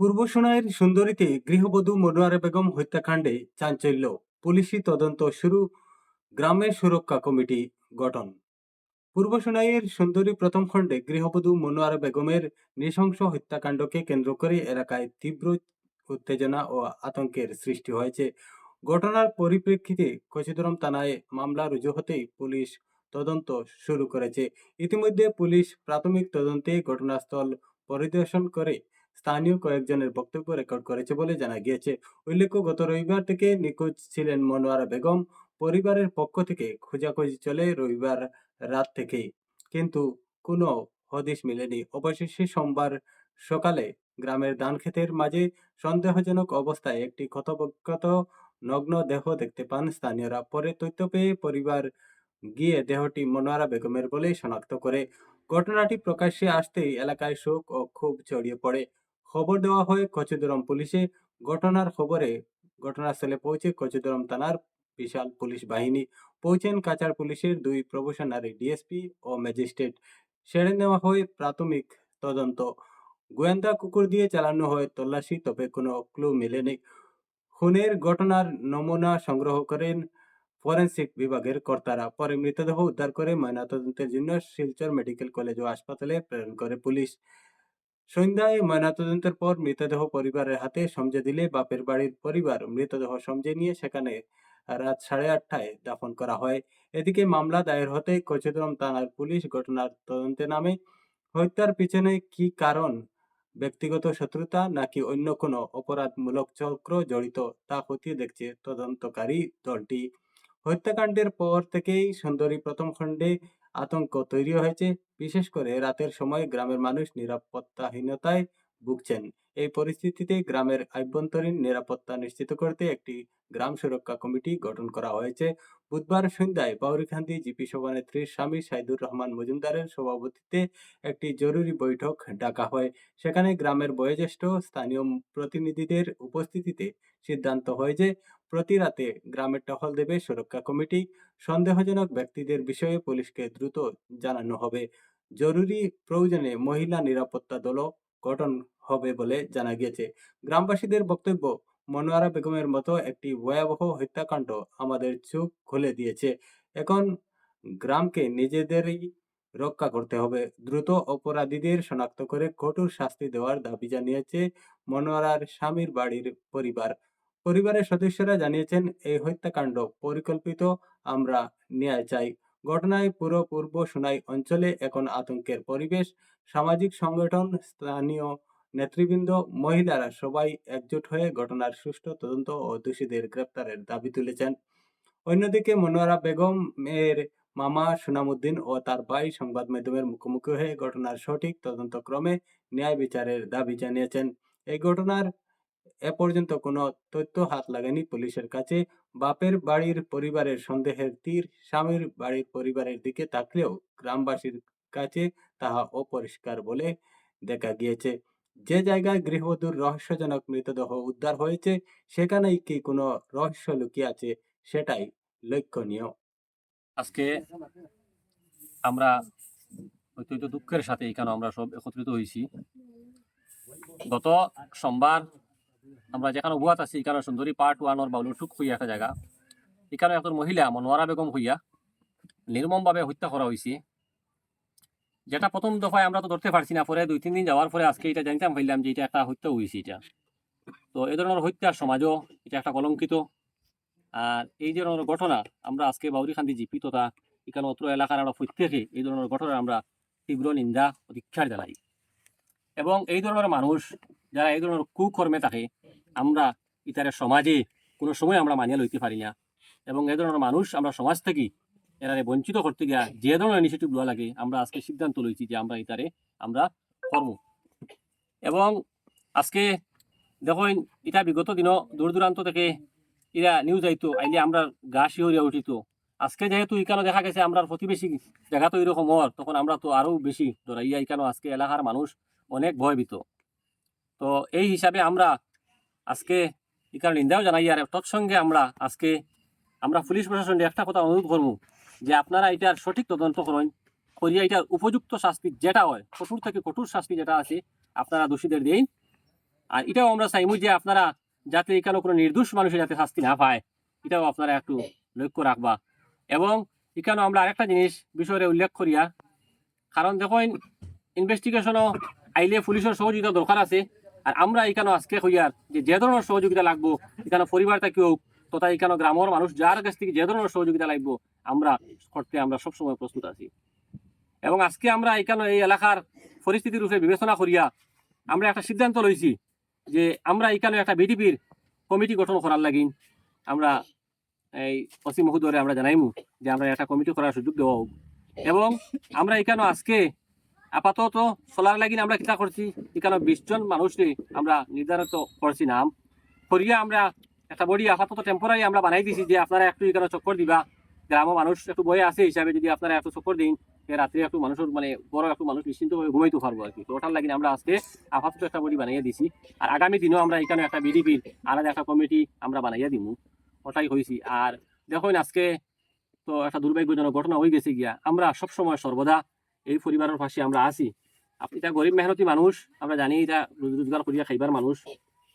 পূর্ব সোনাইয়ের সুন্দরীতে গৃহবধূ মনোয়ারা বেগম হত্যাকাণ্ডে চাঞ্চল্য, পুলিশি তদন্ত শুরু গ্রামের সুরক্ষা কমিটি গঠন। পূর্ব সোনাইয়ের সুন্দরী প্রথম খণ্ডে গৃহবধূ মনোয়ারা বেগমের নৃশংস হত্যাকাণ্ডকে কেন্দ্র করে এলাকায় তীব্র উত্তেজনা ও আতঙ্কের সৃষ্টি হয়েছে। ঘটনার পরিপ্রেক্ষিতে কচিদরম থানায় মামলা রুজু হতেই পুলিশ তদন্ত শুরু করেছে। ইতিমধ্যে পুলিশ প্রাথমিক তদন্তে ঘটনাস্থল পরিদর্শন করে স্থানীয় কয়েকজনের বক্তব্য রেকর্ড করেছে বলে জানা গিয়েছে। উল্লেখ্য, গত রবিবার থেকে নিখোঁজ ছিলেন মনোয়ারা বেগম। পরিবারের পক্ষ থেকে খোঁজাখুঁজি চলে রবিবার রাত থেকেই। কিন্তু কোনো হদিশ মেলেনি। অবশেষে সোমবার সকালে গ্রামের ধান ক্ষেতের মাঝে সন্দেহজনক অবস্থায় একটি ক্ষতবিক্ষত নগ্ন দেহ দেখতে পান স্থানীয়রা। পরে তথ্য পেয়ে পরিবার গিয়ে দেহটি মনোয়ারা বেগমের বলেই শনাক্ত করে। ঘটনাটি প্রকাশ্যে আসতেই এলাকায় শোক ও ক্ষোভ ছড়িয়ে পড়ে। খবর দেওয়া হয় কচুদরম পুলিশে। ঘটনার খবরে ঘটনাস্থলে পৌঁছে কচুদরম থানার বিশাল পুলিশ বাহিনী পৌঁছেন কাচার পুলিশের দুই প্রবেশনারি ডিএসপি ও ম্যাজিস্ট্রেট। সেরে নেওয়া হয় প্রাথমিক তদন্ত। গোয়েন্দা কুকুর দিয়ে চালানো হয় তল্লাশি, তবে কোনো ক্লু মেলেনি খুনের ঘটনার নমুনা সংগ্রহ করেন ফরেন্সিক বিভাগের কর্তারা। পরে মৃতদেহ উদ্ধার করে ময়নাতদন্তের জন্য শিলচর মেডিকেল কলেজ ও হাসপাতালে প্রেরণ করে পুলিশ। সন্ধ্যায় ময়নাতদন্তের পর মৃতদেহ পরিবারের হাতে সমঝে দিলে বাপের বাড়ির পরিবার মৃতদেহ সমঝে নিয়ে সেখানে রাত সাড়ে আটটায় দাফন করা হয়। এদিকে মামলা দায়ের হতে কচুদরম থানার পুলিশ ঘটনার তদন্তে নামে। হত্যার পিছনে কি কারণ, ব্যক্তিগত শত্রুতা নাকি অন্য কোনো অপরাধমূলক চক্র জড়িত তা খতিয়ে দেখছে তদন্তকারী দলটি। হত্যাকাণ্ডের পর থেকেই সুন্দরী প্রথম খণ্ডে আতঙ্ক তৈরি হয়েছে। বিশেষ করে রাতের সময় গ্রামের মানুষ নিরাপত্তাহীনতায় ভুগছেন। এই পরিস্থিতিতে গ্রামের আভ্যন্তরীণ নিরাপত্তা নিশ্চিত করতে একটি গ্রাম সুরক্ষা কমিটি গঠন করা হয়েছে। বুধবার সন্ধ্যায় বাউরিখান্দি জিপি সভানেত্রীর স্বামী সাইদুর রহমান মজুমদারের সভাপতিত্বে একটি জরুরি বৈঠক ডাকা হয়। সেখানে গ্রামের বয়োজ্যেষ্ঠ স্থানীয় প্রতিনিধিদের উপস্থিতিতে সিদ্ধান্ত হয় যে প্রতি রাতে গ্রামের টহল দেবে সুরক্ষা কমিটি। সন্দেহজনক ব্যক্তিদের বিষয়ে পুলিশকে দ্রুত জানানো হবে। জরুরি প্রয়োজনে মহিলা নিরাপত্তা দলও গঠন হবে বলে জানা গিয়েছে। গ্রামবাসীদের বক্তব্য, মনোয়ারা বেগমের মতো একটি ভয়াবহ হত্যাকাণ্ড আমাদের চোখ খুলে দিয়েছে। এখন গ্রামকে নিজেদেরই রক্ষা করতে হবে। দ্রুত অপরাধীদের শনাক্ত করে কঠোর শাস্তি দেওয়ার দাবি জানিয়েছে মনোয়ারার স্বামীর বাড়ির পরিবার। পরিবারের সদস্যরা জানিয়েছেন, এই হত্যাকাণ্ড পরিকল্পিত, আমরা ন্যায় চাই। ঘটনায় পুরো পূর্ব সোনাই অঞ্চলে এখন আতঙ্কের পরিবেশ। সামাজিক সংগঠন, স্থানীয় নেতৃবৃন্দ, মহিলারা সবাই একজোট হয়ে ঘটনার সুষ্ঠু তদন্ত ও দোষীদের গ্রেপ্তারের দাবি তুলেছেন। অন্যদিকে মনোয়ারা বেগম এর মামা সুনামুদ্দিন ও তার ভাই সংবাদ মাধ্যমের মুখোমুখি হয়ে ঘটনার সঠিক তদন্তক্রমে ন্যায় বিচারের দাবি জানিয়েছেন। এই ঘটনার এ পর্যন্ত কোনো তথ্য হাত লাগেনি পুলিশের কাছে। বাপের বাড়ির পরিবারের সন্দেহের তীর স্বামীর বাড়ির পরিবারের দিকে তাকলেও গ্রামবাসীর কাছে তাহা অপরিষ্কার বলে দেখা গিয়েছে। যে জায়গায় গৃহবধূর রহস্যজনক মৃতদেহ উদ্ধার হয়েছে, সেখানেই কি কোনো রহস্য লুকিয়ে আছে সেটাই লক্ষণীয়। আজকে আমরা অত্যন্ত দুঃখের সাথে এখানে আমরা সব একত্রিত হয়েছি। গত সোমবার আমরা যেখানে বুয়াত আছি এখানে সুন্দরী পার্ট ওয়ান বাউলুর টুক হইয়া একটা জায়গা এখানে একজন মহিলা মনোয়ারা বেগম হইয়া নির্মমভাবে হত্যা করা হয়েছে যেটা প্রথম দফায় আমরা তো ধরতে পারছি না, পরে দুই, তিন দিন যাওয়ার পরে আজকে এটা জানতাম পাইলাম যে এটা একটা হত্যা হয়েছে এটা। তো এই ধরনের হত্যার সমাজও এটা একটা কলঙ্কিত। আর এই ধরনের ঘটনা আমরা আজকে বাউরিখান্দি জিপি তথা এখানে অত্র এলাকার আমরা প্রত্যেকে এই ধরনের ঘটনা আমরা তীব্র নিন্দা ও ধিক্ষার জানাই। এবং এই ধরনের মানুষ যারা এই ধরনের কুকর্মে থাকে আমরা ইতারে সমাজে কোনো সময় আমরা মানিয়ে লইতে পারি না। এবং এই ধরনের মানুষ আমরা সমাজ থেকে এরারে বঞ্চিত করতে গিয়া যে ধরনের ইনিশিয়েটিভ লওয়া লাগে, আমরা আজকে সিদ্ধান্ত লইছি যে আমরা ইতারে আমরা কর্ম এবং আজকে দেখুন এটা বিগত দিনও দূর দূরান্ত থেকে এরা নিউজ আইতো, আইলে আমরা গা শিহরিয়া উঠিত। আজকে যেহেতু ইকানো দেখা গেছে, আমরা প্রতিবেশী জায়গা তো এরকম হওয়ার, তখন আমরা তো আরও বেশি ধরাইয়া ইকানো আজকে এলাকার মানুষ অনেক ভয়ভীত। তো এই হিসাবে আমরা আজকে ইকানো নিন্দাও জানাই, আর তৎসঙ্গে আমরা আজকে আমরা পুলিশ প্রশাসনকে একটা কথা অনুরোধ করব যে আপনারা এটার সঠিক তদন্ত করুন, করিয়া এটার উপযুক্ত শাস্তি যেটা হয়, কঠোর থেকে কঠোর শাস্তি যেটা আছে, আপনারা দোষীদের দিন। আর এটাও আমরা চাইমু যে আপনারা যাতে এখানে কোনো নির্দোষ মানুষের যাতে শাস্তি না পায়, এটাও আপনারা একটু লক্ষ্য রাখবা। এবং এখানে আমরা আরেকটা জিনিস বিষয়ে উল্লেখ করিয়া, কারণ দেখুন ইনভেস্টিগেশনও আইলে পুলিশের সহযোগিতা দরকার আছে। আর আমরা এখানে আজকে হইয়ার যে যে ধরনের সহযোগিতা লাগবো, এখানে পরিবার থেকেও তথা এখানে গ্রামের মানুষ যার কাছ থেকে যে ধরনের সহযোগিতা লাগবো, আমরা করতে আমরা সবসময় প্রস্তুত আছি। এবং আজকে আমরা এখানে এই এলাকার পরিস্থিতির রূপে বিবেচনা করিয়া আমরা একটা সিদ্ধান্ত লইছি যে আমরা এখানে একটা বিডিপির কমিটি গঠন করার লাগিন আমরা এই অসীম মহোদয় আমরা জানাইমু যে আমরা একটা কমিটি করার সুযোগ দেওয়া হোক। এবং আমরা এখানে আজকে আপাতত চলার লাগিন আমরা কিতা করছি? এখানে বিশ জন মানুষকে আমরা নির্ধারিত করছি নাম। করিয়া আমরা একটা বডি আপাতত টেম্পোরারি আমরা বানাই দিছি যে আপনারা একটু এখানে চক্কর দিবা। গ্রামের মানুষ একটু বয়ে আছে হিসাবে যদি আপনারা একটু চক্কর দিন রাত্রে একটু মানুষের মানে বড় একটু মানুষ নিশ্চিন্ত হয়ে ঘুমাইতে পারব আর কি ওটার লাগিন আমরা আজকে আপাতত একটা বডি বানাইয়া দিছি। আর আগামী দিনেও আমরা এখানে একটা বিডিপির আলাদা একটা কমিটি আমরা বানাইয়া দিমু। ওটাই হয়েছি আর দেখুন আজকে তো একটা দুর্ভাগ্যজনক ঘটনা হয়ে গেছে গিয়া। আমরা সবসময় সর্বদা এই পরিবারের পাশে আমরা আছি। আপনি এটা গরিব মেহনতি মানুষ, আমরা জানি এটা রোজ- রোজগার করিয়া খাইবার মানুষ।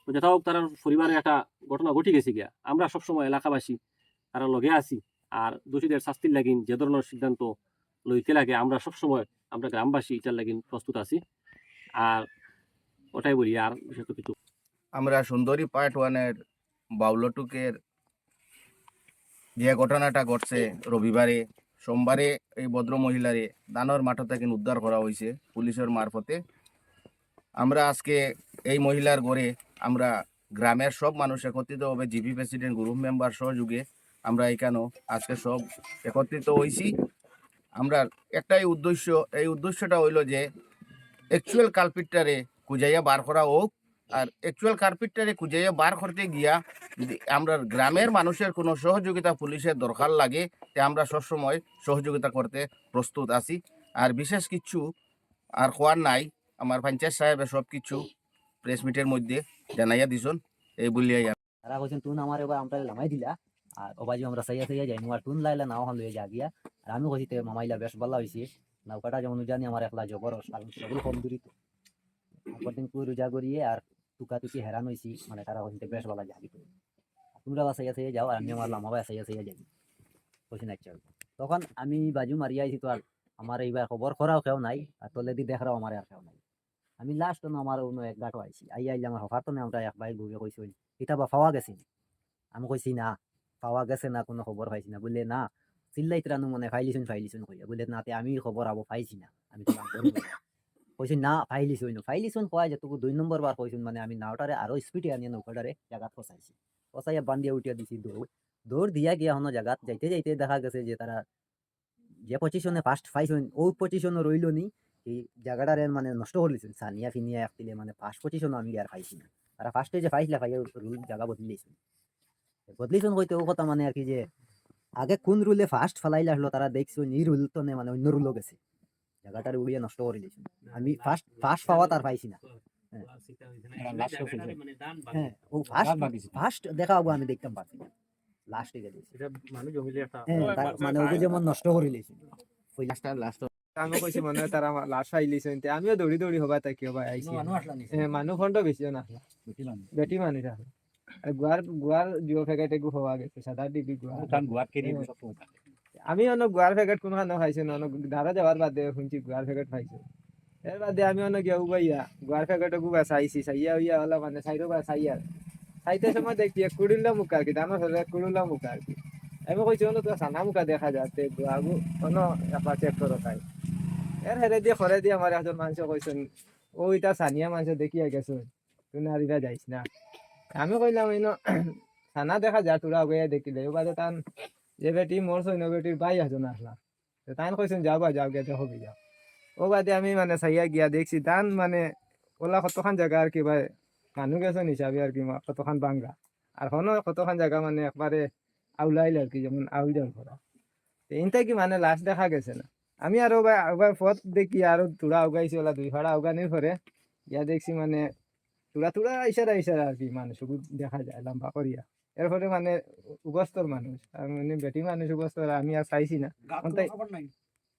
তো যেটা হোক তার পরিবারের একটা ঘটনা ঘটি গেছে গিয়া। আমরা সবসময় এলাকাবাসী, তারা লগে আছি। আর দোষীদের শাস্তির লাগিন যে ধরনের সিদ্ধান্ত লইতে লাগে, আমরা সবসময় আমরা গ্রামবাসী এটার লাগিন প্রস্তুত আছি। আর ওটাই বলি, আর বিশেষ কিছু। আমরা সুন্দরী পার্ট ওয়ানের বাউলটুকের যে ঘটনাটা ঘটছে রবিবারে সোমবারে এই ভদ্র মহিলারে দানর মাঠ থেকে উদ্ধার করা হয়েছে পুলিশের মারফতে। আমরা আজকে এই মহিলার গড়ে আমরা গ্রামের সব মানুষ একত্রিত একত্রিতভাবে জিপি প্রেসিডেন্ট, গ্রুপ মেম্বার সহযোগে আমরা এখানেও আজকে সব একত্রিত হয়েছি। আমরা একটাই উদ্দেশ্য, এই উদ্দেশ্যটা হইল যে অ্যাকচুয়াল কালপিটটারে খুঁজাইয়া বার করা হোক আর অ্যাকচুয়াল কার্পেটটারে খুঁজাইয়া বার করতে গিয়া যদি আমরা গ্রামের মানুষের কোনো সহযোগিতা পুলিশের দরকার লাগে তে আমরা সবসময় সহযোগিতা করতে প্রস্তুত আছি। আর বিশেষ কিছু আর হওয়ার নাই আমার পঞ্চায়েত সাহেবের সব কিছু প্রেস মিটের মধ্যে জানাইয়া দিছন এই বলিয়াই আর। তারা কইছেন তুন আমার এবার আমরা লামাই দিলা আর ওবাজি আমরা সাইয়া সাইয়া যাই আর তুন লাইলা নাও হান লইয়া যা গিয়া। আর আমি কইছি তে মামাইলা বেশ ভালো হইছে নৌকাটা যেমন জানি আমার একলা জবর কারণ সবল কম দূরি তো পরদিন কুই রোজা করিয়ে আর টুকা টুকি হেরান হইছি মানে তারা কইছেন তে বেশ ভালো যাবি। তোমরা বা সাইয়া যাও আর আমি আমার লামাবা সাইয়া সাইয়া যাবি। কইছেন আচ্ছা তখন আমি বাজু মারি আইছি তো আর আমার এইবার খবর করাও কেউ নাই, আর তলে দি দেখাও আমার আর কেউ নাই। আমি লাস্ট আমার অন্য এক গাঁটো আইছি। আই আইলে আমার হফার তো আমরা এক বাইর ঘুরে কইছি কিতাবা পাওয়া গেছে আমি কইছি, না, পাওয়া গেছে না, কোনো খবর পাইছি না। বললে, না, চিল্লাইত রানু মনে ফাইলিছুন ফাইলিছুন কইয়া বললে না আমি খবর আবো পাইছি না। আমি তো নাম না। ফাইলিছুন ফাইলিছুন কয় যে তোকে দুই নম্বর বার কইছুন মানে আমি নাওটারে আরও স্পিডে আনিয়ে নৌকাটারে জায়গাত ফসাইছি ফসাইয়া বান্ধিয়া উঠিয়া দিছি দৌড় দৌড় দিয়া গিয়া হনো জায়গাত যাইতে যাইতে দেখা গেছে যে তারা যে পজিশনে ফার্স্ট পাইছুন ও পজিশনে রইল নি এই জায়গাটারে মানে নষ্ট করলিছুন সানিয়া ফিনিয়া একতিলে মানে ফার্স্ট পজিশনও আমি আর পাইছি না তারা ফার্স্টে যে পাইছিলা পাইয়া রুল জায়গা বদলিয়েছে বদলিছুন কইতে ও কথা মানে আর কি যে আগে কোন রুলে ফার্স্ট ফালাইলে আসলো তারা দেখছ নি রুল তো মানে অন্য রুলও গেছে জায়গাটার উড়িয়ে নষ্ট করে দিয়েছে। আমি ফার্স্ট ফার্স্ট পাওয়া তার পাইছি না। হ্যাঁ। ফার্স্ট দেখা হব আমি দেখতাম পাচ্ছি না লাস্টে গেছে। হ্যাঁ মানে ওকে যেমন নষ্ট করে দিয়েছে। ওই লাস্ট লাস্ট কইছি মনে হয় তারা লাশ ফাইলিছে আমিও দৌড়ি দৌড়ি হবা তাই কি হবা আইছি হ্যাঁ মানুহ ফন্ড বেশিও না। বেটি মানুষ আর গুয়ার গুয়ার জিও প্যাকেট একু হওয়া গেছে সাদা ডিবি গুয়ার। আমি অন্য গুয়ার প্যাকেট কোন খানো খাইছে না অন্য ধারা যাওয়ার বাদে শুনছি গুয়ার প্যাকেট খাইছে। এর বাদে আমি অন্য গিয়া উবাইয়া গুয়ার প্যাকেট গুবা চাইছি, চাইয়া উইয়া হলা মানে চাইরো বা চাইয়ার চাইতে সময় দেখি কুড়িল্লা মুখা আর কি দানো হলে কুড়িল্লা মুখা আর কি। আমি কইছি অন্য তো সানা মুখা দেখা যাচ্ছে গুয়াগু অন্য একবার চেক করো তাই। এর হেরে দিয়ে খরে দিয়ে আমার একজন মানুষ কইছেন ও এটা সানিয়া মানুষ দেখিয়া গেছো তুই এটা যাইস না। আমি কইলাম ইনো সানা দেখা যা তোরা গিয়ে দেখিলে। বাদে তান যে বেটি মোর সৈন্য বেটির ভাই একজন আসলা তো তান কইছেন যাবা যাও গে দেখো যাও। ও বাদে আমি মানে সাইয়া গিয়া দেখছি, তান মানে ওলা কতখান জায়গা আর কি ভাই, মানুহ গেছেন হিসাবে আর কি কতখান বাঙ্গা আর হনো কতখান জায়গা মানে একবারে আউলাইল আর কি, যেমন আউল জল করা এইটা কি মানে লাশ দেখা গেছে না? আমি আরও একবার পথ দেখি, আরও তুড়া উগাইছি, ওলা দুই ফাড়া উগানির পরে ইয়া দেখছি মানে তুড়া তুড়া ইশারা ইশারা আর কি মানুষ দেখা যায়, লম্বা করিয়া। এরপরে মানে উগস্তর মানুষ। মানে বেটি মানুষ উগস্তর আমি আর চাইছি না।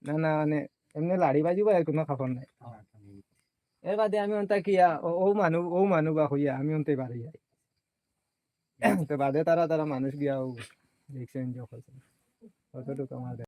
না না মানে এমনি লাড়ি বাজি বা কোনো খাবার নাই। এর বাদে আমি অন্তা কিয়া ও- মানু ও মানু বা হইয়া আমি অন্তে বাড়ি যাই। তো বাদে তারা তারা মানুষ গিয়া ও দেখছেন যখন। কতটুকু আমার